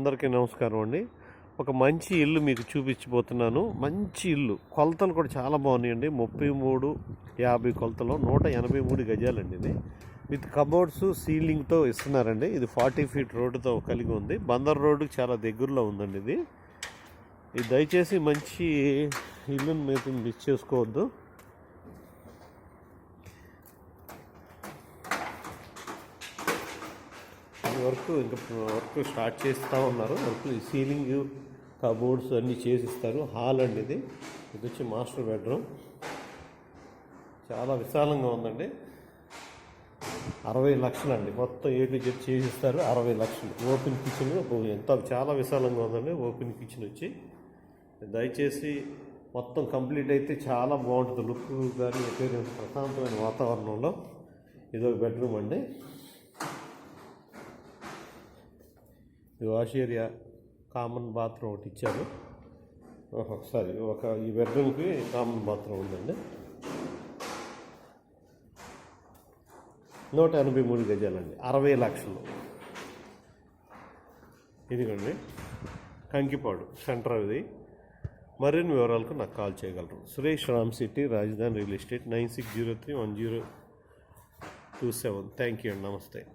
అందరికీ నమస్కారం అండి. ఒక మంచి ఇల్లు మీకు చూపించబోతున్నాను. మంచి ఇల్లు. కొలతలు కూడా చాలా బాగున్నాయండి. ముప్పై మూడు యాభై కొలతలు నూట ఎనభై మూడు గజాలండి ఇది. విత్ కబోర్డ్స్ సీలింగ్తో ఇస్తున్నారండి. ఇది ఫార్టీ ఫీట్ రోడ్డుతో కలిగి ఉంది. బందర్ రోడ్డుకి చాలా దగ్గరలో ఉందండి ఇది. ఇది దయచేసి మంచి ఇల్లుని మీరు మిస్ చేసుకోవద్దు. వర్క్ ఇంకా వర్క్ స్టార్ట్ చేస్తూ ఉన్నారు. వర్క్ సీలింగ్ కబోర్డ్స్ అన్నీ చేసిస్తారు. హాల్ అండి ఇది. ఇది వచ్చి మాస్టర్ బెడ్రూమ్. చాలా విశాలంగా ఉందండి. అరవై లక్షలు అండి మొత్తం ఏ టు జెడ్ చేసిస్తారు అరవై లక్షలు. ఓపెన్ కిచెన్ ఎంత చాలా విశాలంగా ఉందండి. ఓపెన్ కిచెన్ వచ్చి దయచేసి మొత్తం కంప్లీట్ అయితే చాలా బాగుంటుంది. లుక్ కానీ appearance ప్రశాంతమైన వాతావరణంలో ఇదొక బెడ్రూమ్ అండి. ఇది వాష్ ఏరియా కామన్ బాత్రూమ్ ఒకటి ఇచ్చారు. సారీ ఒక ఈ బెడ్రూమ్కి కామన్ బాత్రూమ్ ఉందండి. నూట ఎనభై మూడు గజాలండి అరవై లక్షలు. ఇదిగోండి కంకిపాడు సెంటర్ ఇది. మరిన్ని వివరాలకు నాకు కాల్ చేయగలరు. Suresh Ram city Rajdhani real estate nine six zero three one zero two seven. Thank you అండి నమస్తే.